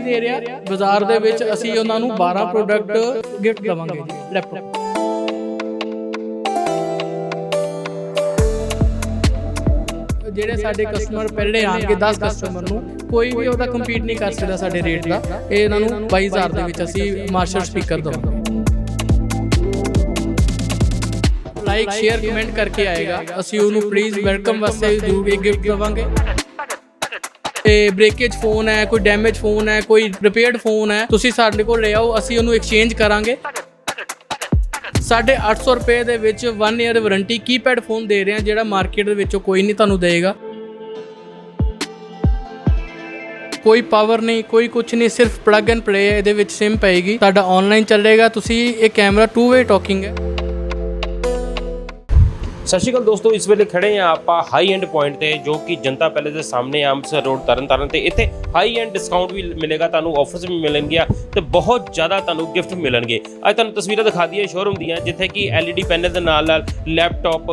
ਨਹੀਂ ਦੇ ਰਿਹਾ। ਬਾਜ਼ਾਰ ਦੇ ਵਿੱਚ ਅਸੀਂ ਉਹਨਾਂ ਨੂੰ 12 ਪ੍ਰੋਡਕਟ ਗਿਫਟ ਦਵਾਂਗੇ ਜੀ ਲੈਪਟਾਪ ਜਿਹੜੇ ਸਾਡੇ ਕਸਟਮਰ ਪਹਿਲੇ ਆਣਗੇ 10 ਕਸਟਮਰ ਨੂੰ, ਕੋਈ ਵੀ ਉਹਦਾ ਕੰਪੀਟ ਨਹੀਂ ਕਰ ਸਕਦਾ ਸਾਡੇ ਰੇਟ ਦਾ। ਇਹ ਇਹਨਾਂ ਨੂੰ 22000 ਦੇ ਵਿੱਚ ਅਸੀਂ ਮਾਰਸ਼ਲ ਸਪੀਕਰ ਦਵਾਂਗੇ। ਲਾਈਕ ਸ਼ੇਅਰ ਕਮੈਂਟ ਕਰਕੇ ਆਏਗਾ। ਅਸੀਂ ਉਹਨੂੰ ਪਲੀਜ਼ ਵੈਲਕਮ ਵਾਸਤੇ ਜ਼ਰੂਰ ਇੱਕ ਗਿਫਟ ਦਵਾਂਗੇ। ਤੇ ਬ੍ਰੇਕੇਜ ਫੋਨ ਹੈ, ਕੋਈ ਡੈਮੇਜ ਫੋਨ ਹੈ, ਕੋਈ ਰਿਪੇਅਰਡ ਫੋਨ ਹੈ, ਤੁਸੀਂ ਸਾਡੇ ਕੋਲ ਲੈ ਆਓ, ਅਸੀਂ ਉਹਨੂੰ ਐਕਸਚੇਂਜ ਕਰਾਂਗੇ। ਸਾਡੇ 800 ਰੁਪਏ ਦੇ ਵਿੱਚ 1 ਇਅਰ ਵਾਰੰਟੀ ਕੀਪੈਡ ਫੋਨ ਦੇ ਰਹੇ ਹਾਂ, ਜਿਹੜਾ ਮਾਰਕੀਟ ਦੇ ਵਿੱਚੋਂ ਕੋਈ ਨਹੀਂ ਤੁਹਾਨੂੰ ਦੇਗਾ ਕੋਈ ਪਾਵਰ ਨਹੀਂ, ਕੋਈ ਕੁਝ ਨਹੀਂ, ਸਿਰਫ ਪਲੱਗ ਐਂਡ ਪਲੇ ਇਹਦੇ ਵਿੱਚ ਸਿਮ ਪਏਗੀ। ਤੁਹਾਡਾ ਆਨਲਾਈਨ ਚੱਲੇਗਾ, ਤੁਸੀਂ ਇਹ ਕੈਮਰਾ ਟੂ ਵੇ ਟਾਕਿੰਗ ਹੈ। ਸਤਿ ਸ਼੍ਰੀ ਅਕਾਲ ਦੋਸਤੋ ਇਸ ਵੇਲੇ ਖੜੇ ਆ ਆਪਾਂ ਹਾਈ ਐਂਡ ਪੁਆਇੰਟ ਤੇ ਜੋ ਕਿ ਜਨਤਾ ਪੈਲੇਸ ਦੇ ਸਾਹਮਣੇ ਆ, ਅੰਮ੍ਰਿਤਸਰ ਰੋਡ ਤਰਨਤਾਰਨ ਤੇ। ਇੱਥੇ ਹਾਈ ਐਂਡ ਡਿਸਕਾਊਂਟ ਵੀ ਮਿਲੇਗਾ ਤੁਹਾਨੂੰ ਆਫਰਸ ਵੀ ਮਿਲਣਗੀਆਂ ਤੇ ਬਹੁਤ ਜ਼ਿਆਦਾ ਤੁਹਾਨੂੰ ਗਿਫਟ ਮਿਲਣਗੇ। ਅੱਜ ਤੁਹਾਨੂੰ ਤਸਵੀਰਾਂ ਦਿਖਾ ਦਈਏ ਸ਼ੋਰੂਮ ਦੀਆਂ ਜਿੱਥੇ ਕਿ LED ਪੈਨਲ ਦੇ ਨਾਲ ਨਾਲ ਲੈਪਟਾਪ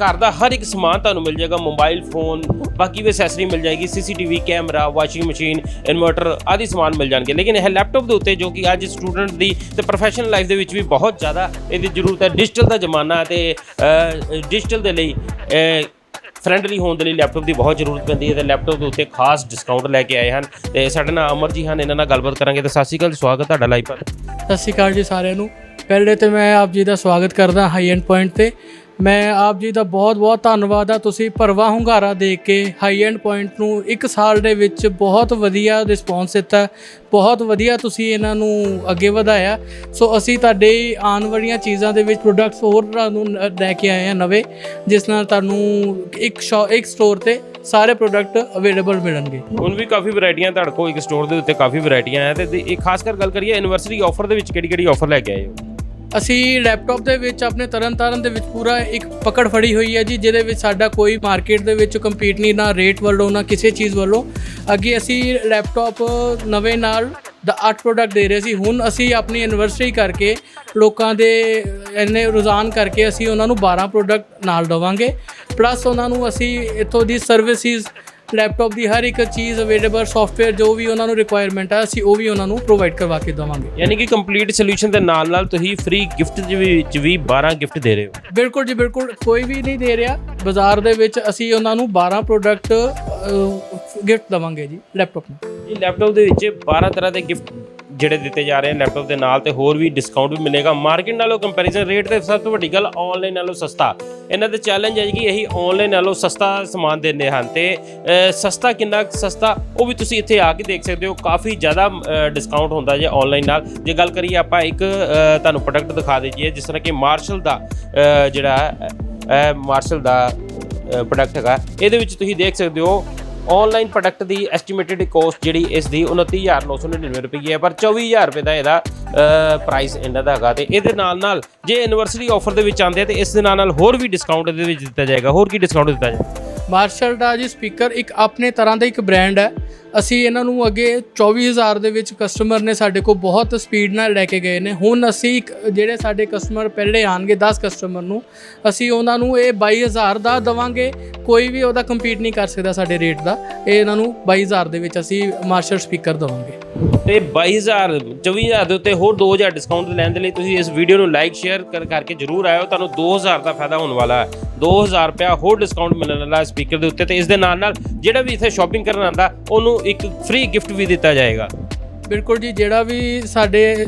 ਘਰ ਦਾ ਹਰ ਇੱਕ ਸਮਾਨ ਤੁਹਾਨੂੰ ਮਿਲ ਜਾਏਗਾ ਮੋਬਾਈਲ ਫੋਨ ਬਾਕੀ ਵੀ ਐਕਸੈਸਰੀ ਮਿਲ ਜਾਏਗੀ CCTV camera washing machine inverter ਆਦਿ ਸਮਾਨ ਮਿਲ ਜਾਣਗੇ। ਲੇਕਿਨ ਇਹ ਲੈਪਟਾਪ ਦੇ ਉੱਤੇ ਜੋ ਕਿ ਅੱਜ ਸਟੂਡੈਂਟ ਦੀ ਤੇ ਪ੍ਰੋਫੈਸ਼ਨਲ ਲਾਈਫ ਦੇ ਵਿੱਚ ਵੀ ਬਹੁਤ ਜ਼ਿਆਦਾ ਇਹਦੀ ਜ਼ਰੂਰਤ ਹੈ ਡਿਜੀਟਲ ਦਾ ਜ਼ਮਾਨਾ ਹੈ ਤੇ ਡਿਜੀਟਲ ਦੇ ਲਈ ਫਰੈਂਡਲੀ ਹੋਣ ਦੇ ਲਈ ਲੈਪਟਾਪ ਦੀ ਬਹੁਤ ਜ਼ਰੂਰਤ ਪੈਂਦੀ ਹੈ ਤੇ ਲੈਪਟਾਪ ਦੇ ਉੱਤੇ ਖਾਸ ਡਿਸਕਾਊਂਟ ਲੈ ਕੇ ਆਏ ਹਨ। ਤੇ ਸਾਡੇ ਨਾਲ ਅਮਰ ਜੀ ਹਨ, ਇਹਨਾਂ ਨਾਲ ਗੱਲਬਾਤ ਕਰਾਂਗੇ। ਤੇ ਸਤਿ ਸ਼੍ਰੀ ਅਕਾਲ, ਸਵਾਗਤ ਤੁਹਾਡਾ ਲਾਈਵ ਪਰ ਸਤਿ ਸ਼੍ਰੀ ਅਕਾਲ ਜੀ ਸਾਰਿਆਂ ਨੂੰ। ਪਹਿਲੇ ਤੇ ਮੈਂ ਆਪ ਜੀ ਦਾ ਸਵਾਗਤ ਕਰਦਾ ਹਾਈ ਐਂਡ ਪੁਆਇੰਟ ਤੇ। ਮੈਂ ਆਪ ਜੀ ਦਾ ਬਹੁਤ-ਬਹੁਤ ਧੰਨਵਾਦ ਆ। ਤੁਸੀਂ ਭਰਵਾ ਹੁੰਗਾਰਾ ਦੇ ਕੇ ਹਾਈ ਐਂਡ ਪੁਆਇੰਟ ਨੂੰ ਇੱਕ ਸਾਲ ਦੇ ਵਿੱਚ ਬਹੁਤ ਵਧੀਆ ਰਿਸਪੌਂਸ ਦਿੱਤਾ। ਬਹੁਤ ਵਧੀਆ ਤੁਸੀਂ ਇਹਨਾਂ ਨੂੰ ਅੱਗੇ ਵਧਾਇਆ। ਸੋ ਅਸੀਂ ਤੁਹਾਡੇ ਆਉਣ ਵਾਲੀਆਂ ਚੀਜ਼ਾਂ ਦੇ ਵਿੱਚ ਪ੍ਰੋਡਕਟਸ ਹੋਰ ਤੁਹਾਨੂੰ ਲੈ ਕੇ ਆਏ ਆ ਨਵੇਂ, ਜਿਸ ਨਾਲ ਤੁਹਾਨੂੰ ਇੱਕ ਸ਼ੋ ਇੱਕ ਸਟੋਰ ਤੇ ਸਾਰੇ ਪ੍ਰੋਡਕਟ ਅਵੇਲੇਬਲ ਮਿਲਣਗੇ। ਹੁਣ ਵੀ ਕਾਫੀ ਵੈਰਾਈਟੀਆਂ ਤੁਹਾਡੇ ਕੋਲ, ਇੱਕ ਸਟੋਰ ਦੇ ਉੱਤੇ ਕਾਫੀ ਵੈਰਾਈਟੀਆਂ ਹੈ ਤੇ ਇਹ ਖਾਸ ਕਰ ਗੱਲ ਕਰੀਏ ਐਨੀਵਰਸਰੀ ਆਫਰ ਦੇ ਵਿੱਚ ਕਿਹੜੀ ਕਿਹੜੀ ਆਫਰ ਲੈ ਕੇ ਆਏ ਹੋ? ਅਸੀਂ ਲੈਪਟਾਪ ਦੇ ਵਿੱਚ ਆਪਣੇ ਤਰਨਤਾਰਨ ਦੇ ਵਿੱਚ ਪੂਰਾ ਇੱਕ ਪਕੜ ਫੜੀ ਹੋਈ ਹੈ ਜੀ, ਜਿਹਦੇ ਵਿੱਚ ਸਾਡਾ ਕੋਈ ਮਾਰਕੀਟ ਦੇ ਵਿੱਚ ਕੰਪੀਟ ਨਹੀਂ, ਨਾ ਰੇਟ ਵੱਲੋਂ, ਨਾ ਕਿਸੇ ਚੀਜ਼ ਵੱਲੋਂ। ਅੱਗੇ ਅਸੀਂ ਲੈਪਟਾਪ ਨਵੇਂ ਨਾਲ ਦਾ 8 ਪ੍ਰੋਡਕਟ ਦੇ ਰਹੇ ਸੀ। ਹੁਣ ਅਸੀਂ ਆਪਣੀ ਐਨਵਰਸਰੀ ਕਰਕੇ ਲੋਕਾਂ ਦੇ ਇੰਨੇ ਰੁਝਾਨ ਕਰਕੇ ਅਸੀਂ ਉਹਨਾਂ ਨੂੰ 12 ਪ੍ਰੋਡਕਟ ਨਾਲ ਦਵਾਂਗੇ। ਪਲੱਸ ਉਹਨਾਂ ਨੂੰ ਅਸੀਂ ਇੱਥੋਂ ਦੀ ਸਰਵਿਸਿਜ਼ ਲੈਪਟਾਪ ਦੀ ਹਰ ਇੱਕ ਚੀਜ਼ ਅਵੇਲੇਬਲ ਸੌਫਟਵੇਅਰ ਜੋ ਵੀ ਉਹਨਾਂ ਨੂੰ ਰਿਕੁਆਇਰਮੈਂਟ ਹੈ ਅਸੀਂ ਉਹ ਵੀ ਉਹਨਾਂ ਨੂੰ ਪ੍ਰੋਵਾਈਡ ਕਰਵਾ ਕੇ ਦਵਾਂਗੇ। ਯਾਨੀ ਕਿ ਕੰਪਲੀਟ ਸੋਲੂਸ਼ਨ ਦੇ ਨਾਲ ਨਾਲ ਤੁਸੀਂ ਫ੍ਰੀ ਗਿਫਟ ਦੇ ਵਿੱਚ ਵੀ 12 ਗਿਫਟ ਦੇ ਰਹੇ ਹੋ। ਬਿਲਕੁਲ ਜੀ ਬਿਲਕੁਲ। ਕੋਈ ਵੀ ਨਹੀਂ ਦੇ ਰਿਹਾ। ਬਾਜ਼ਾਰ ਦੇ ਵਿੱਚ ਅਸੀਂ ਉਹਨਾਂ ਨੂੰ 12 ਪ੍ਰੋਡਕਟ ਗਿਫਟ ਦਵਾਂਗੇ ਜੀ ਲੈਪਟਾਪ ਨੂੰ। ਇਹ ਲੈਪਟਾਪ ਦੇ ਵਿੱਚ 12 ਤਰ੍ਹਾਂ ਦੇ ਗਿਫਟ ਜਿਹੜੇ ਦਿੱਤੇ ਜਾ ਰਹੇ ਨੇ ਲੈਪਟਾਪ ਦੇ ਨਾਲ ਤੇ ਹੋਰ ਵੀ ਡਿਸਕਾਊਂਟ ਵੀ ਮਿਲੇਗਾ। ਮਾਰਕੀਟ ਨਾਲੋਂ ਕੰਪੈਰੀਜ਼ਨ ਰੇਟ ਤੇ ਸਭ ਤੋਂ ਵੱਡੀ ਗੱਲ ਆਨਲਾਈਨ ਨਾਲੋਂ ਸਸਤਾ। ਇਹਨਾਂ ਦੇ ਚੈਲੰਜ ਹੈ ਕਿ ਇਹੀ ਆਨਲਾਈਨ ਨਾਲੋਂ ਸਸਤਾ ਸਮਾਨ ਦਿੰਦੇ ਹਨ ਤੇ ਸਸਤਾ ਕਿੰਨਾ ਸਸਤਾ, ਉਹ ਵੀ ਤੁਸੀਂ ਇੱਥੇ ਆ ਕੇ ਦੇਖ ਸਕਦੇ ਹੋ। ਕਾਫੀ ਜ਼ਿਆਦਾ ਡਿਸਕਾਊਂਟ ਹੁੰਦਾ ਜੇ ਆਨਲਾਈਨ ਨਾਲ। ਜੇ ਗੱਲ ਕਰੀਏ ਆਪਾਂ ਇੱਕ ਤੁਹਾਨੂੰ ਪ੍ਰੋਡਕਟ ਦਿਖਾ ਦਈਏ, ਜਿਸ ਤਰ੍ਹਾਂ ਕਿ ਮਾਰਸ਼ਲ ਦਾ ਜਿਹੜਾ ਮਾਰਸ਼ਲ ਦਾ ਪ੍ਰੋਡਕਟ ਹੈਗਾ। ਇਹਦੇ ਵਿੱਚ ਤੁਸੀਂ ਦੇਖ ਸਕਦੇ ਹੋ ਆਨਲਾਈਨ ਪ੍ਰੋਡਕਟ ਦੀ ਐਸਟੀਮੇਟਿਡ ਕੋਸਟ ਜਿਹੜੀ ਇਸ ਦੀ 29999 ਰੁਪਏ ਹੈ, ਪਰ 24000 ਰੁਪਏ ਦਾ ਇਹਦਾ ਪ੍ਰਾਈਸ ਇਹਨਾਂ ਦਾ ਹੈਗਾ ਤੇ ਇਹਦੇ ਨਾਲ ਨਾਲ ਜੇ ਐਨਵਰਸਰੀ ਆਫਰ ਦੇ ਵਿੱਚ ਆਉਂਦੇ ਆ ਤੇ ਇਸ ਦੇ ਨਾਲ ਨਾਲ ਹੋਰ ਵੀ ਡਿਸਕਾਊਂਟ ਇਹਦੇ ਵਿੱਚ ਦਿੱਤਾ ਜਾਏਗਾ। ਹੋਰ ਕੀ ਡਿਸਕਾਊਂਟ ਦਿੱਤਾ ਜਾਏਗਾ ਮਾਰਸ਼ਲ ਦਾ ਜੀ ਸਪੀਕਰ ਇੱਕ ਆਪਣੇ ਤਰ੍ਹਾਂ ਦਾ ਇੱਕ ਬ੍ਰਾਂਡ ਹੈ। ਅਸੀਂ ਇਹਨਾਂ ਨੂੰ ਅੱਗੇ 24000 ਦੇ ਵਿੱਚ ਕਸਟਮਰ ਨੇ ਸਾਡੇ ਕੋਲ ਬਹੁਤ ਸਪੀਡ ਨਾਲ ਲੈ ਕੇ ਗਏ ਨੇ। ਹੁਣ ਅਸੀਂ ਇੱਕ, ਜਿਹੜੇ ਸਾਡੇ ਕਸਟਮਰ ਪਹਿਲੇ ਆਣਗੇ 10 ਕਸਟਮਰ ਨੂੰ, ਅਸੀਂ ਉਹਨਾਂ ਨੂੰ ਇਹ 22000 ਦਾ ਦਵਾਂਗੇ। ਕੋਈ ਵੀ ਉਹਦਾ ਕੰਪੀਟ ਨਹੀਂ ਕਰ ਸਕਦਾ ਸਾਡੇ ਰੇਟ ਦਾ। ਇਹ ਇਹਨਾਂ ਨੂੰ 22000 ਦੇ ਵਿੱਚ ਅਸੀਂ ਮਾਰਸ਼ਲ ਸਪੀਕਰ ਦਵਾਂਗੇ। ਤੇ 22000 24000 ਦੇ ਉੱਤੇ ਹੋਰ 2000 ਡਿਸਕਾਊਂਟ ਲੈਣ ਦੇ ਲਈ ਤੁਸੀਂ ਇਸ ਵੀਡੀਓ ਨੂੰ ਲਾਈਕ ਸ਼ੇਅਰ ਕਰ, ਕਰਕੇ ਜਰੂਰ ਆਇਓ। ਤੁਹਾਨੂੰ 2000 ਦਾ ਫਾਇਦਾ ਹੋਣ ਵਾਲਾ ਹੈ। 2000 ਰੁਪਇਆ ਹੋਰ ਡਿਸਕਾਊਂਟ ਮਿਲਣ ਵਾਲਾ ਸਪੀਕਰ ਦੇ ਉੱਤੇ ਤੇ ਇਸ ਦੇ ਨਾਲ ਨਾਲ ਜਿਹੜਾ ਵੀ ਇੱਥੇ ਸ਼ਾਪਿੰਗ ਕਰਨ ਆਂਦਾ ਉਹਨੂੰ ਇੱਕ ਫ੍ਰੀ ਗਿਫਟ ਵੀ ਦਿੱਤਾ ਜਾਏਗਾ। ਬਿਲਕੁਲ ਜੀ, ਜਿਹੜਾ ਵੀ ਸਾਡੇ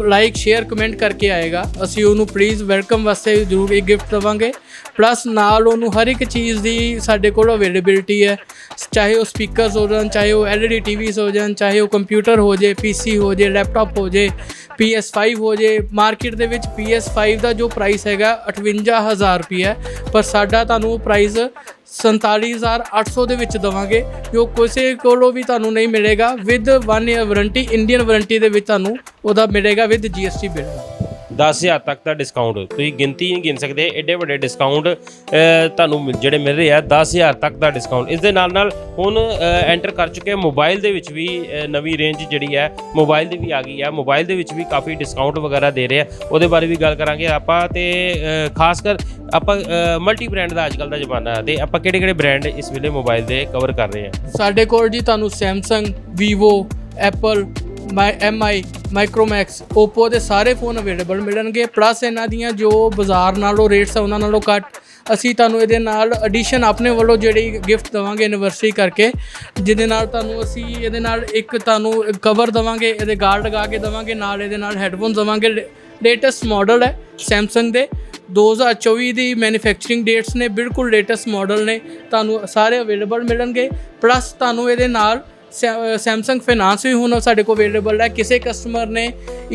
ਲਾਈਕ ਸ਼ੇਅਰ ਕਮੈਂਟ ਕਰਕੇ ਆਏਗਾ, ਅਸੀਂ ਉਹਨੂੰ ਪਲੀਜ਼ ਵੈਲਕਮ ਵਾਸਤੇ ਜ਼ਰੂਰ ਇੱਕ ਗਿਫਟ ਦਵਾਂਗੇ। ਪਲੱਸ ਨਾਲ ਉਹਨੂੰ ਹਰ ਇੱਕ ਚੀਜ਼ ਦੀ ਸਾਡੇ ਕੋਲ ਅਵੇਲੇਬਿਲਟੀ ਹੈ। ਚਾਹੇ ਉਹ ਸਪੀਕਰਸ ਹੋ ਜਾਣ, ਚਾਹੇ ਉਹ LED TVs ਹੋ ਜਾਣ, ਚਾਹੇ ਉਹ ਕੰਪਿਊਟਰ ਹੋ ਜੇ PC ਹੋ ਜੇ ਲੈਪਟਾਪ ਹੋ ਜੇ PS5 ਹੋ ਜੇ ਮਾਰਕੀਟ ਦੇ ਵਿੱਚ PS5 ਦਾ ਜੋ ਪ੍ਰਾਈਸ ਹੈਗਾ 58000 ਰੁਪਏ ਹੈ। ਪਰ ਸਾਡਾ ਤੁਹਾਨੂੰ ਪ੍ਰਾਈਸ 47800 ਦੇ ਵਿੱਚ ਦਵਾਂਗੇ, ਜੋ ਕਿਸੇ ਕੋਲੋਂ ਵੀ ਤੁਹਾਨੂੰ ਨਹੀਂ ਮਿਲੇਗਾ with 1 year warranty Indian warranty ਦੇ ਵਿੱਚ ਤੁਹਾਨੂੰ ਉਹਦਾ ਮਿਲੇਗਾ ਵਿਦ GST ਬਿੱਲ 10000 ਤੱਕ ਦਾ ਡਿਸਕਾਊਂਟ ਤੁਸੀਂ ਗਿਣਤੀ ਨਹੀਂ ਗਿਣ ਸਕਦੇ ਐਡੇ ਵੱਡੇ ਡਿਸਕਾਊਂਟ ਤੁਹਾਨੂੰ ਜਿਹੜੇ ਮਿਲ ਰਹੇ ਆ 10000 ਤੱਕ ਦਾ ਡਿਸਕਾਊਂਟ ਇਸ ਦੇ ਨਾਲ ਨਾਲ ਹੁਣ ਐਂਟਰ ਕਰ ਚੁੱਕੇ ਮੋਬਾਈਲ ਦੇ ਵਿੱਚ ਵੀ ਨਵੀਂ ਰੇਂਜ ਜਿਹੜੀ ਹੈ ਮੋਬਾਈਲ ਦੀ ਵੀ ਆ ਗਈ ਹੈ ਮੋਬਾਈਲ ਦੇ ਵਿੱਚ ਵੀ ਕਾਫੀ ਡਿਸਕਾਊਂਟ ਵਗੈਰਾ ਦੇ ਰਹੇ ਆ। ਉਹਦੇ ਬਾਰੇ ਵੀ ਗੱਲ ਕਰਾਂਗੇ ਆਪਾਂ ਤੇ ਖਾਸ ਕਰ ਆਪਾਂ ਮਲਟੀ ਬ੍ਰਾਂਡ ਦਾ ਅੱਜਕੱਲ ਦਾ ਜ਼ਮਾਨਾ ਹੈ ਤੇ ਆਪਾਂ ਕਿਹੜੇ ਕਿਹੜੇ ਬ੍ਰਾਂਡ ਇਸ ਵੇਲੇ ਮੋਬਾਈਲ ਦੇ ਕਵਰ ਕਰ ਰਹੇ ਆ। ਸਾਡੇ ਕੋਲ ਜੀ ਤੁਹਾਨੂੰ Samsung, Vivo Apple Mi MI Micromax Oppo ਦੇ ਸਾਰੇ ਫੋਨ ਅਵੇਲੇਬਲ ਮਿਲਣਗੇ। ਪਲੱਸ ਇਹਨਾਂ ਦੀਆਂ ਜੋ ਬਾਜ਼ਾਰ ਨਾਲੋਂ ਰੇਟਸ ਆ, ਉਹਨਾਂ ਨਾਲੋਂ ਘੱਟ। ਅਸੀਂ ਤੁਹਾਨੂੰ ਇਹਦੇ ਨਾਲ ਐਡੀਸ਼ਨ ਆਪਣੇ ਵੱਲੋਂ ਜਿਹੜੀ ਗਿਫਟ ਦਵਾਂਗੇ ਐਨੀਵਰਸਰੀ ਕਰਕੇ, ਜਿਹਦੇ ਨਾਲ ਤੁਹਾਨੂੰ ਅਸੀਂ ਇਹਦੇ ਨਾਲ ਇੱਕ ਤੁਹਾਨੂੰ ਕਵਰ ਦਵਾਂਗੇ, ਇਹਦੇ ਗਾਰਡ ਲਗਾ ਕੇ ਦਵਾਂਗੇ, ਨਾਲ ਇਹਦੇ ਨਾਲ ਹੈੱਡਫੋਨ ਦਵਾਂਗੇ। ਲੇਟੈਸਟ ਮਾਡਲ ਹੈ Samsung ਦੇ। 2024 ਦੀ ਮੈਨੂਫੈਕਚਰਿੰਗ ਡੇਟਸ ਨੇ, ਬਿਲਕੁਲ ਲੇਟੈਸਟ ਮਾਡਲ ਨੇ। ਤੁਹਾਨੂੰ ਸਾਰੇ ਅਵੇਲੇਬਲ ਮਿਲਣਗੇ। ਪਲੱਸ ਤੁਹਾਨੂੰ ਇਹਦੇ ਨਾਲ ਸੈਮਸੰਗ ਫਾਈਨਾਂਸ ਵੀ ਹੁਣ ਸਾਡੇ ਕੋਲ ਅਵੇਲੇਬਲ ਹੈ। ਕਿਸੇ ਕਸਟਮਰ ਨੇ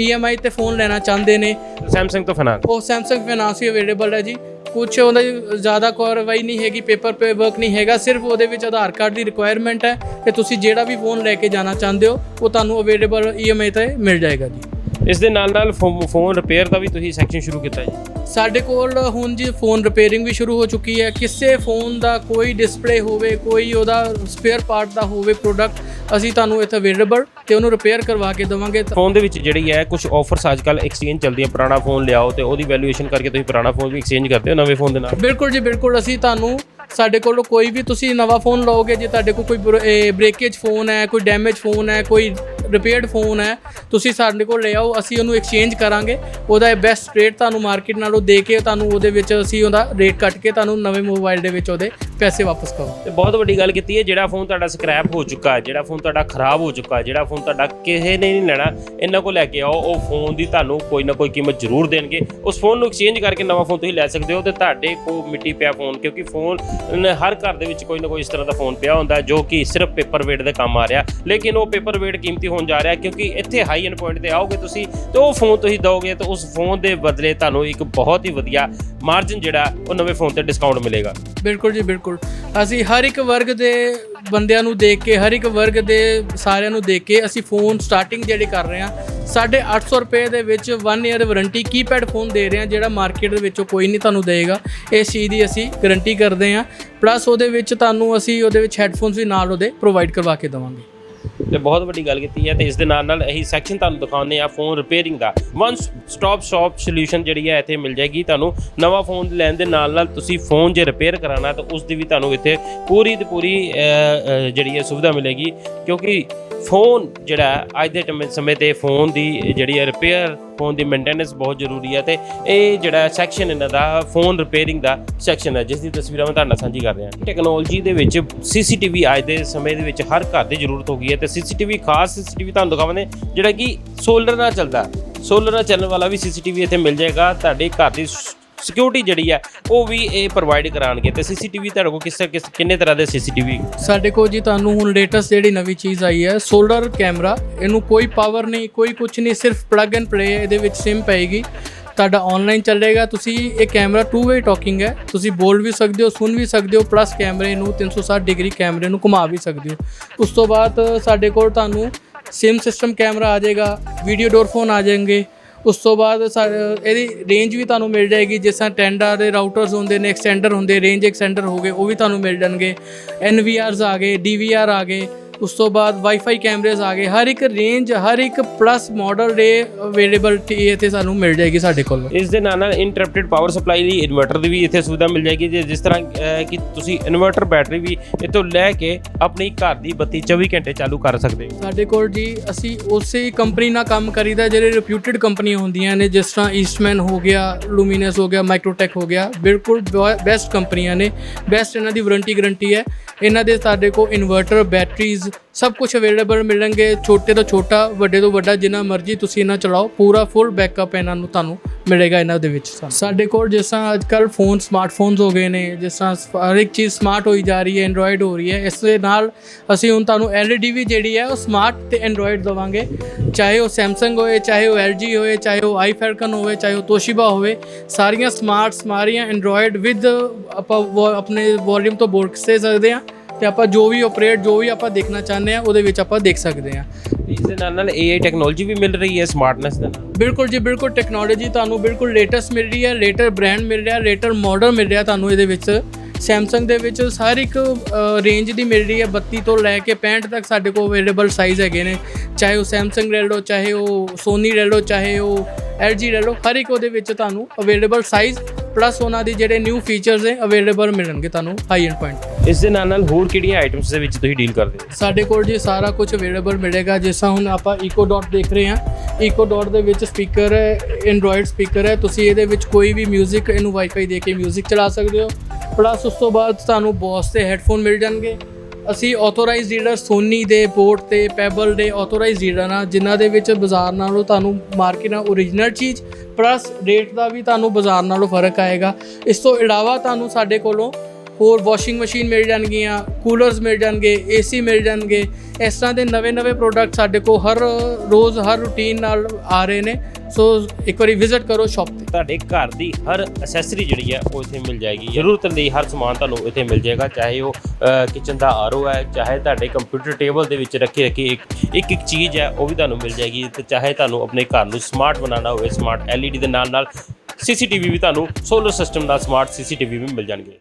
EMI ਤੇ ਫੋਨ ਲੈਣਾ ਚਾਹੁੰਦੇ ਨੇ ਸੈਮਸੰਗ ਤੋਂ ਫਾਈਨਾਂਸ ਉਹ ਸੈਮਸੰਗ ਫਾਈਨਾਂਸ ਵੀ ਅਵੇਲੇਬਲ ਹੈ ਜੀ। ਕੁਝ ਉਹਦਾ ਜ਼ਿਆਦਾ ਕਾਰਵਾਈ ਨਹੀਂ ਹੈਗੀ ਪੇਪਰ ਪੇ ਵਰਕ ਨਹੀਂ ਹੈਗਾ ਸਿਰਫ ਉਹਦੇ ਵਿੱਚ ਆਧਾਰ ਕਾਰਡ ਦੀ ਰਿਕੁਆਇਰਮੈਂਟ ਹੈ। ਕਿ ਤੁਸੀਂ ਜਿਹੜਾ ਵੀ ਫੋਨ ਲੈ ਕੇ ਜਾਣਾ ਚਾਹੁੰਦੇ ਹੋ ਉਹ ਤੁਹਾਨੂੰ ਅਵੇਲੇਬਲ EMI ਤੇ ਮਿਲ ਜਾਏਗਾ ਜੀ। ਇਸ ਦੇ ਨਾਲ ਨਾਲ ਫੋਨ ਰਿਪੇਅਰ ਦਾ ਵੀ ਤੁਸੀਂ ਸੈਕਸ਼ਨ ਸ਼ੁਰੂ ਕੀਤਾ ਜੀ। ਸਾਡੇ ਕੋਲ ਹੁਣ ਜੀ ਫੋਨ ਰਿਪੇਅਰਿੰਗ ਵੀ ਸ਼ੁਰੂ ਹੋ ਚੁੱਕੀ ਹੈ। ਕਿਸੇ ਫੋਨ ਦਾ ਕੋਈ ਡਿਸਪਲੇ ਹੋਵੇ ਕੋਈ ਉਹਦਾ ਸਪੇਅਰ ਪਾਰਟ ਦਾ ਹੋਵੇ ਪ੍ਰੋਡਕਟ ਅਸੀਂ ਤੁਹਾਨੂੰ ਇੱਥੇ ਅਵੇਲੇਬਲ ਤੇ ਉਹਨੂੰ ਰਿਪੇਅਰ ਕਰਵਾ ਕੇ ਦੇਵਾਂਗੇ। ਫੋਨ ਦੇ ਵਿੱਚ ਜਿਹੜੀ ਹੈ ਕੁਝ ਆਫਰਸ ਅੱਜਕੱਲ ਐਕਸਚੇਂਜ ਚੱਲਦੀਆਂ ਪੁਰਾਣਾ ਫੋਨ ਲਿਆਓ ਤੇ ਉਹਦੀ ਵੈਲਿਊਏਸ਼ਨ ਕਰਕੇ ਤੁਸੀਂ ਪੁਰਾਣਾ ਫੋਨ ਵੀ ਐਕਸਚੇਂਜ ਕਰਦੇ ਹੋ ਨਵੇਂ ਫੋਨ ਦੇ ਨਾਲ। ਬਿਲਕੁਲ ਜੀ ਬਿਲਕੁਲ। ਅਸੀਂ ਤੁਹਾਨੂੰ ਸਾਡੇ ਕੋਲੋਂ ਕੋਈ ਵੀ ਤੁਸੀਂ ਨਵਾਂ ਫੋਨ ਲਓਗੇ ਜੇ ਤੁਹਾਡੇ ਕੋਲ ਕੋਈ ਬ੍ਰੇਕੇਜ ਫੋਨ ਹੈ ਕੋਈ ਡੈਮੇਜ ਫੋਨ ਹੈ ਕੋਈ ਰਿਪੇਅਰਡ ਫੋਨ ਹੈ, ਤੁਸੀਂ ਸਾਡੇ ਕੋਲ ਲੈ ਆਓ, ਅਸੀਂ ਉਹਨੂੰ ਐਕਸਚੇਂਜ ਕਰਾਂਗੇ। ਉਹਦਾ ਬੈਸਟ ਰੇਟ ਤੁਹਾਨੂੰ ਮਾਰਕੀਟ ਨਾਲੋਂ ਦੇ ਕੇ ਤੁਹਾਨੂੰ ਉਹਦੇ ਵਿੱਚ ਅਸੀਂ ਉਹਦਾ ਰੇਟ ਕੱਟ ਕੇ ਤੁਹਾਨੂੰ ਨਵੇਂ ਮੋਬਾਈਲ ਦੇ ਵਿੱਚ ਉਹਦੇ ਪੈਸੇ ਵਾਪਸ ਕਰਾਂਗੇ ਤੇ ਬਹੁਤ ਵੱਡੀ ਗੱਲ ਕੀਤੀ ਹੈ, ਜਿਹੜਾ ਫੋਨ ਤੁਹਾਡਾ ਸਕ੍ਰੈਪ ਹੋ ਚੁੱਕਾ ਹੈ, ਜਿਹੜਾ ਫੋਨ ਤੁਹਾਡਾ ਖਰਾਬ ਹੋ ਚੁੱਕਾ ਜਿਹੜਾ ਫੋਨ ਤੁਹਾਡਾ ਕਿਸੇ ਨੇ ਨਹੀਂ ਲੈਣਾ, ਇਹਨਾਂ ਕੋਲ ਲੈ ਕੇ ਆਓ, ਉਹ ਫੋਨ ਦੀ ਤੁਹਾਨੂੰ ਕੋਈ ਨਾ ਕੋਈ ਕੀਮਤ ਜ਼ਰੂਰ ਦੇਣਗੇ। ਉਸ ਫੋਨ ਨੂੰ ਐਕਸਚੇਂਜ ਕਰਕੇ ਨਵਾਂ ਫੋਨ ਤੁਸੀਂ ਲੈ ਸਕਦੇ ਹੋ ਤੇ ਤੁਹਾਡੇ ਕੋਲ ਮਿੱਟੀ ਪਿਆ ਫੋਨ ਕਿਉਂਕਿ ਫੋਨ ਹਰ ਘਰ ਦੇ ਵਿੱਚ ਕੋਈ ਨਾ ਕੋਈ ਇਸ ਤਰ੍ਹਾਂ ਦਾ ਫੋਨ ਪਿਆ ਹੁੰਦਾ ਜੋ ਕਿ ਸਿਰਫ ਪੇਪਰ ਵੇਟ ਦੇ ਕੰਮ ਆ ਰਿਹਾ। ਲੇਕਿਨ ਉਹ ਪੇਪਰ ਵੇਟ ਕੀਮਤੀ ਫੋਨ ਜਾ ਰਿਹਾ ਕਿਉਂਕਿ ਇੱਥੇ ਹਾਈ ਐਂਡ ਪੁਆਇੰਟ ਤੇ ਆਓਗੇ ਤੁਸੀਂ ਤੇ ਉਹ ਫੋਨ ਤੁਸੀਂ ਦਿਓਗੇ ਤਾਂ ਉਸ ਫੋਨ ਦੇ ਬਦਲੇ ਤੁਹਾਨੂੰ ਇੱਕ ਬਹੁਤ ਹੀ ਵਧੀਆ ਮਾਰਜਨ ਜਿਹੜਾ ਉਹ ਨਵੇਂ ਫੋਨ ਤੇ ਡਿਸਕਾਊਂਟ ਮਿਲੇਗਾ। ਬਿਲਕੁਲ ਜੀ, ਬਿਲਕੁਲ। ਅਸੀਂ ਹਰ ਇੱਕ ਵਰਗ ਦੇ ਬੰਦਿਆਂ ਨੂੰ ਦੇਖ ਕੇ, ਹਰ ਇੱਕ ਵਰਗ ਦੇ ਸਾਰਿਆਂ ਨੂੰ ਦੇਖ ਕੇ ਅਸੀਂ ਫੋਨ ਸਟਾਰਟਿੰਗ ਜਿਹੜੀ ਕਰ ਰਹੇ ਹਾਂ 850 ਰੁਪਏ ਦੇ ਵਿੱਚ 1 ਇਅਰ ਵਾਰੰਟੀ ਕੀਪੈਡ ਫੋਨ ਦੇ ਰਹੇ ਹਾਂ, ਜਿਹੜਾ ਮਾਰਕੀਟ ਦੇ ਵਿੱਚੋਂ ਕੋਈ ਨਹੀਂ ਤੁਹਾਨੂੰ ਦੇਗਾ ਇਸ ਚੀਜ਼ ਦੀ ਅਸੀਂ ਗਾਰੰਟੀ ਕਰਦੇ ਹਾਂ। ਪਲੱਸ ਉਹਦੇ ਵਿੱਚ ਤੁਹਾਨੂੰ ਅਸੀਂ, ਉਹਦੇ ਵਿੱਚ ਹੈੱਡਫੋਨਸ ਵੀ ਨਾਲ ਉਹਦੇ ਪ੍ਰੋਵਾਈਡ ਕਰਵਾ ਕੇ ਦੇਵਾਂਗੇ। ਤੇ ਬਹੁਤ ਵੱਡੀ ਗੱਲ ਕੀਤੀ ਹੈ ਤੇ ਇਸ ਦੇ ਨਾਲ ਨਾਲ ਇਹੀ ਸੈਕਸ਼ਨ ਤੁਹਾਨੂੰ ਦਿਖਾਉਂਦੇ ਆ ਫੋਨ ਰਿਪੇਅਰਿੰਗ ਦਾ। ਵਨ ਸਟਾਪ ਸ਼ਾਪ ਸੋਲੂਸ਼ਨ ਜਿਹੜੀ ਹੈ ਇੱਥੇ ਮਿਲ ਜਾਏਗੀ ਤੁਹਾਨੂੰ। ਨਵਾਂ ਫੋਨ ਲੈਣ ਦੇ ਨਾਲ ਨਾਲ ਤੁਸੀਂ ਫੋਨ ਜੇ ਰਿਪੇਅਰ ਕਰਾਣਾ ਤਾਂ ਉਸ ਦੀ ਵੀ ਤੁਹਾਨੂੰ ਇੱਥੇ ਪੂਰੀ ਦੀ ਪੂਰੀ ਜਿਹੜੀ ਹੈ ਸੁਵਿਧਾ ਮਿਲੇਗੀ। ਕਿਉਂਕਿ ਫੋਨ ਜਿਹੜਾ ਅੱਜ ਦੇ ਟਮ- ਸਮੇਂ ਤੇ ਫੋਨ ਦੀ ਜਿਹੜੀ ਹੈ ਰਿਪੇਅਰ ਫੋਨ ਦੀ ਮੇਨਟੇਨੈਂਸ ਬਹੁਤ ਜ਼ਰੂਰੀ ਹੈ ਤੇ ਇਹ ਜਿਹੜਾ ਸੈਕਸ਼ਨ ਇਹਨਾਂ ਦਾ, ਫੋਨ ਰਿਪੇਅਰਿੰਗ ਦਾ ਸੈਕਸ਼ਨ ਹੈ, ਜਿਸ ਦੀ ਤਸਵੀਰਾਂ ਮੈਂ ਤੁਹਾਡੇ ਨਾਲ ਸਾਂਝੀ ਕਰ ਰਿਹਾ। ਟੈਕਨੋਲੋਜੀ ਦੇ ਵਿੱਚ ਸੀਸੀਟੀਵੀ ਅੱਜ ਦੇ ਸਮੇਂ ਦੇ ਵਿੱਚ ਹਰ ਘਰ ਦੀ ਜ਼ਰੂਰਤ ਹੋ ਗਈ ਹੈ ਤੇ ਸੀਸੀਟੀਵੀ ਖਾਸ ਸੀਸੀਟੀਵੀ ਤੁਹਾਨੂੰ ਦਿਖਾਵਾਂਗੇ, ਜਿਹੜਾ ਕਿ ਸੋਲਰ ਨਾਲ ਚੱਲਦਾ। ਸੋਲਰ ਨਾਲ ਚੱਲਣ ਵਾਲਾ ਵੀ ਸੀਸੀਟੀਵੀ ਇੱਥੇ ਮਿਲ ਜਾਏਗਾ, ਤੁਹਾਡੇ ਘਰ ਦੀ ਸਿਕਿਉਰਿਟੀ ਜਿਹੜੀ ਹੈ ਉਹ ਵੀ ਇਹ ਪ੍ਰੋਵਾਈਡ ਕਰਾਣਗੇ ਤੇ ਸੀਸੀਟੀਵੀ ਤੁਹਾਡੇ ਕੋਲ ਕਿਸ ਕਿਸ ਕਿੰਨੇ ਤਰ੍ਹਾਂ ਦੇ ਸੀਸੀਟੀਵੀ ਸਾਡੇ ਕੋਲ ਜੀ ਤੁਹਾਨੂੰ ਹੁਣ ਲੇਟੈਸਟ ਜਿਹੜੀ ਨਵੀਂ ਚੀਜ਼ ਆਈ ਹੈ ਸੋਲਰ ਕੈਮਰਾ ਇਹਨੂੰ ਕੋਈ ਪਾਵਰ ਨਹੀਂ, ਕੋਈ ਕੁਝ ਨਹੀਂ, ਸਿਰਫ ਪਲੱਗ ਐਂਡ ਪਲੇ ਇਹਦੇ ਵਿੱਚ ਸਿਮ ਪਏਗੀ। ਤੁਹਾਡਾ ਆਨਲਾਈਨ ਚੱਲੇਗਾ। ਤੁਸੀਂ ਇਹ ਕੈਮਰਾ ਟੂ ਵੇ ਟਾਕਿੰਗ ਹੈ। ਤੁਸੀਂ ਬੋਲ ਵੀ ਸਕਦੇ ਹੋ, ਸੁਣ ਵੀ ਸਕਦੇ ਹੋ ਪਲੱਸ ਕੈਮਰੇ ਨੂੰ 360 ਡਿਗਰੀ ਕੈਮਰੇ ਨੂੰ ਘੁਮਾ ਵੀ ਸਕਦੇ ਹੋ। ਉਸ ਤੋਂ ਬਾਅਦ ਸਾਡੇ ਕੋਲ ਤੁਹਾਨੂੰ ਸਿਮ ਸਿਸਟਮ ਕੈਮਰਾ ਆ ਜਾਏਗਾ ਵੀਡੀਓ ਡੋਰ ਫੋਨ ਆ ਜਾਣਗੇ। ਉਸ ਤੋਂ ਬਾਅਦ ਸਾ- ਇਹਦੀ ਰੇਂਜ ਵੀ ਤੁਹਾਨੂੰ ਮਿਲ ਜਾਏਗੀ, ਜਿਸ ਤਰ੍ਹਾਂ ਟੈਂਡਾ ਦੇ ਰਾਊਟਰਸ ਹੁੰਦੇ ਨੇ ਐਕਸਟੈਂਡਰ ਹੁੰਦੇ ਰੇਂਜ ਐਕਸਟੈਂਡਰ ਹੋ ਗਏ, ਉਹ ਵੀ ਤੁਹਾਨੂੰ ਮਿਲ ਜਾਣਗੇ। ਐਨਵੀਆਰਸ ਆ ਗਏ ਡੀਵੀਆਰ ਆ ਗਏ। ਉਸ ਤੋਂ ਬਾਅਦ ਵਾਈਫਾਈ ਕੈਮਰੇਜ਼ ਆ ਗਏ। ਹਰ ਇੱਕ ਰੇਂਜ ਹਰ ਇੱਕ ਪਲੱਸ ਮਾਡਲ ਦੇ ਅਵੇਲੇਬਿਲਟੀ ਇੱਥੇ ਸਾਨੂੰ ਮਿਲ ਜਾਏਗੀ ਸਾਡੇ ਕੋਲ। ਇਸ ਦੇ ਨਾਲ ਨਾਲ ਇੰਟਰਪਟਡ ਪਾਵਰ ਸਪਲਾਈ ਲਈ ਇਨਵਰਟਰ ਦੀ ਵੀ ਇੱਥੇ ਸੁਵਿਧਾ ਮਿਲ ਜਾਏਗੀ। ਜੇ ਜਿਸ ਤਰ੍ਹਾਂ ਕਿ ਤੁਸੀਂ ਇਨਵਰਟਰ ਬੈਟਰੀ ਵੀ ਇੱਥੋਂ ਲੈ ਕੇ ਆਪਣੀ ਘਰ ਦੀ ਬੱਤੀ 24 ਘੰਟੇ ਚਾਲੂ ਕਰ ਸਕਦੇ ਹੋ। ਸਾਡੇ ਕੋਲ ਜੀ ਅਸੀਂ ਉਸੇ ਕੰਪਨੀ ਨਾਲ ਕੰਮ ਕਰੀਦਾ ਜਿਹੜੇ ਰਿਪਿਊਟਡ ਕੰਪਨੀਆਂ ਹੁੰਦੀਆਂ ਨੇ ਜਿਸ ਤਰ੍ਹਾਂ ਈਸਟਮੈਨ ਹੋ ਗਿਆ ਲੂਮੀਨਸ ਹੋ ਗਿਆ ਮਾਈਕਰੋਟੈਕ ਹੋ ਗਿਆ ਬਿਲਕੁਲ ਬੈਸਟ ਕੰਪਨੀਆਂ ਨੇ। ਬੈਸਟ ਇਹਨਾਂ ਦੀ ਵਾਰੰਟੀ ਗਾਰੰਟੀ ਹੈ। ਇਹਨਾਂ ਦੇ ਸਾਡੇ ਕੋਲ ਇਨਵਰਟਰ ਬੈਟਰੀਜ਼ ਸਭ ਕੁਝ ਅਵੇਲੇਬਲ ਮਿਲਣਗੇ, ਛੋਟੇ ਤੋਂ ਛੋਟਾ, ਵੱਡੇ ਤੋਂ ਵੱਡਾ, ਜਿੰਨਾ ਮਰਜ਼ੀ ਤੁਸੀਂ ਇਹਨਾਂ ਚਲਾਓ, ਪੂਰਾ ਫੁੱਲ ਬੈਕਅਪ ਇਹਨਾਂ ਨੂੰ ਤੁਹਾਨੂੰ ਮਿਲੇਗਾ ਇਹਨਾਂ ਦੇ ਵਿੱਚ ਸਾਡੇ ਕੋਲ ਜਿਸ ਤਰ੍ਹਾਂ ਅੱਜ ਕੱਲ ਫੋਨ ਸਮਾਰਟਫੋਨਸ ਹੋ ਗਏ ਨੇ, ਜਿਸ ਤਰ੍ਹਾਂ ਹਰ ਇੱਕ ਚੀਜ਼ ਸਮਾਰਟ ਹੋਈ ਜਾ ਰਹੀ ਹੈ ਐਂਡਰੋਇਡ ਹੋ ਰਹੀ ਹੈ, ਇਸ ਦੇ ਨਾਲ ਅਸੀਂ ਹੁਣ ਤੁਹਾਨੂੰ LED ਵੀ ਜਿਹੜੀ ਹੈ, ਉਹ ਸਮਾਰਟ ਤੇ ਐਂਡਰੋਇਡ ਦਵਾਂਗੇ। ਚਾਹੇ ਉਹ Samsung ਹੋਵੇ ਚਾਹੇ ਉਹ LG ਹੋਵੇ ਚਾਹੇ ਉਹ ਆਈਫੈਲਕਨ ਹੋਵੇ, ਚਾਹੇ ਉਹ ਤੋਸ਼ੀਬਾ ਹੋਵੇ, ਸਾਰੀਆਂ ਸਮਾਰਟ ਸਮਾਰੀਆਂ ਐਂਡਰੋਇਡ ਵਿਦ ਆਪਾਂ ਵੋ- ਆਪਣੇ ਵੋਲਿਊਮ ਤੋਂ ਬੋਲ ਦੇ ਸਕਦੇ ਹਾਂ। ਤੇ ਆਪਾਂ ਜੋ ਵੀ ਆਪਰੇਟ ਜੋ ਵੀ ਆਪਾਂ ਦੇਖਣਾ ਚਾਹੁੰਦੇ ਆ ਉਹਦੇ ਵਿੱਚ ਆਪਾਂ ਦੇਖ ਸਕਦੇ ਹਾਂ। ਇਸ ਦੇ ਨਾਲ ਨਾਲ AI ਟੈਕਨੋਲੋਜੀ ਵੀ ਮਿਲ ਰਹੀ ਹੈ ਸਮਾਰਟਨੈਸ ਦੇ ਨਾਲ। ਬਿਲਕੁਲ ਜੀ ਬਿਲਕੁਲ ਟੈਕਨੋਲੋਜੀ ਤੁਹਾਨੂੰ ਬਿਲਕੁਲ ਲੇਟੈਸਟ ਮਿਲ ਰਹੀ ਹੈ ਲੇਟਰ ਬ੍ਰਾਂਡ ਮਿਲ ਰਿਹਾ ਲੇਟਰ ਮਾਡਲ ਮਿਲ ਰਿਹਾ ਤੁਹਾਨੂੰ ਇਹਦੇ ਵਿੱਚ। ਸੈਮਸੰਗ ਦੇ ਵਿੱਚ ਹਰ ਇੱਕ ਰੇਂਜ ਦੀ ਮਿਲ ਰਹੀ ਹੈ 32 ਤੋਂ ਲੈ ਕੇ 65 ਤੱਕ ਸਾਡੇ ਕੋਲ ਅਵੇਲੇਬਲ ਸਾਈਜ਼ ਹੈਗੇ ਨੇ ਚਾਹੇ ਉਹ ਸੈਮਸੰਗ ਲੈ ਲਓ ਚਾਹੇ ਉਹ ਸੋਨੀ ਲੈ ਲਓ ਚਾਹੇ ਉਹ LG ਲੈ ਲਓ ਹਰ ਇੱਕ ਉਹਦੇ ਵਿੱਚ ਤੁਹਾਨੂੰ ਅਵੇਲੇਬਲ ਸਾਈਜ਼ ਪਲੱਸ ਉਹਨਾਂ ਦੀ ਜਿਹੜੇ ਨਿਊ ਫੀਚਰਸ ਨੇ ਅਵੇਲੇਬਲ ਮਿਲਣਗੇ ਤੁਹਾਨੂੰ ਹਾਈ ਐਂਡ ਪੁਆਇੰਟ ਇਸ ਦੇ ਨਾਲ ਨਾਲ ਹੋਰ ਕਿਹੜੀਆਂ ਆਈਟਮਸ ਦੇ ਵਿੱਚ ਤੁਸੀਂ ਡੀਲ ਕਰਦੇ ਹੋ ਸਾਡੇ ਕੋਲ ਜੀ ਸਾਰਾ ਕੁਝ ਅਵੇਲੇਬਲ ਮਿਲੇਗਾ ਜਿਸ ਤਰ੍ਹਾਂ ਹੁਣ ਆਪਾਂ ਇਕੋ ਡਾਟ ਦੇਖ ਰਹੇ ਹਾਂ ਇਕੋ ਡਾਟ ਦੇ ਵਿੱਚ ਸਪੀਕਰ ਐਂਡਰੋਇਡ ਸਪੀਕਰ ਹੈ ਤੁਸੀਂ ਇਹਦੇ ਵਿੱਚ ਕੋਈ ਵੀ 뮤직 ਇਹਨੂੰ ਵਾਈਫਾਈ ਦੇ ਕੇ 뮤직 ਚਲਾ ਸਕਦੇ ਹੋ ਪਲੱਸ ਉਸ ਤੋਂ ਬਾਅਦ ਤੁਹਾਨੂੰ ਬੋਸ 'ਤੇ ਹੈੱਡਫੋਨ ਮਿਲ ਜਾਣਗੇ। ਅਸੀਂ ਆਥੋਰਾਈਜ਼ਡ ਡੀਲਰ ਸੋਨੀ ਦੇ ਬੋਟ ਤੇ ਪੈਬਲ ਦੇ ਆਥੋਰਾਈਜ਼ਡ ਡੀਲਰ ਆ ਜਿਨ੍ਹਾਂ ਦੇ ਵਿੱਚ ਬਾਜ਼ਾਰ ਨਾਲੋਂ ਤੁਹਾਨੂੰ ਮਾਰਕੀਟ ਨਾਲ ਓਰੀਜਨਲ ਚੀਜ਼ ਪਲੱਸ ਰੇਟ ਦਾ ਵੀ ਤੁਹਾਨੂੰ ਬਾਜ਼ਾਰ ਨਾਲੋਂ ਫ਼ਰਕ ਆਏਗਾ। ਇਸ ਤੋਂ ਇਲਾਵਾ ਤੁਹਾਨੂੰ ਸਾਡੇ ਕੋਲੋਂ ਹੋਰ ਵਾਸ਼ਿੰਗ ਮਸ਼ੀਨ ਮਿਲ ਜਾਣਗੀਆਂ ਕੂਲਰਸ ਮਿਲ ਜਾਣਗੇ ਏਸੀ ਮਿਲ ਜਾਣਗੇ। ਇਸ ਤਰ੍ਹਾਂ ਦੇ ਨਵੇਂ-ਨਵੇਂ ਪ੍ਰੋਡਕਟ ਸਾਡੇ ਕੋਲ ਹਰ ਰੋਜ਼, ਹਰ ਰੂਟੀਨ ਨਾਲ ਆ ਰਹੇ ਨੇ। ਸੋ ਇੱਕ ਵਾਰੀ ਵਿਜ਼ਿਟ ਕਰੋ ਸ਼ਾਪ ਤੇ। ਤੁਹਾਡੇ ਘਰ ਦੀ ਹਰ ਅਸੈਸਰੀ ਜਿਹੜੀ ਹੈ ਉਹ ਇੱਥੇ ਮਿਲ ਜਾਏਗੀ। ਜ਼ਰੂਰਤ ਲਈ ਹਰ ਸਮਾਨ ਤੁਹਾਨੂੰ ਇੱਥੇ ਮਿਲ ਜਾਏਗਾ, ਚਾਹੇ ਉਹ ਕਿਚਨ ਦਾ ਆਰਓ ਹੈ, ਚਾਹੇ ਤੁਹਾਡੇ ਕੰਪਿਊਟਰ ਟੇਬਲ ਦੇ ਵਿੱਚ ਰੱਖੀ ਰੱਖੀ ਇੱਕ ਇੱਕ ਇੱਕ ਚੀਜ਼ ਹੈ, ਉਹ ਵੀ ਤੁਹਾਨੂੰ ਮਿਲ ਜਾਏਗੀ। ਤੇ ਚਾਹੇ ਤੁਹਾਨੂੰ ਆਪਣੇ ਘਰ ਨੂੰ ਸਮਾਰਟ ਬਣਾਉਣਾ ਹੋਵੇ ਸਮਾਰਟ LED ਦੇ ਨਾਲ ਨਾਲ ਸੀਸੀਟੀਵੀ ਵੀ ਤੁਹਾਨੂੰ ਸੋਲਰ ਸਿਸਟਮ ਦਾ ਸਮਾਰਟ ਸੀਸੀਟੀਵੀ ਵੀ ਮਿਲ ਜਾਣਗੇ।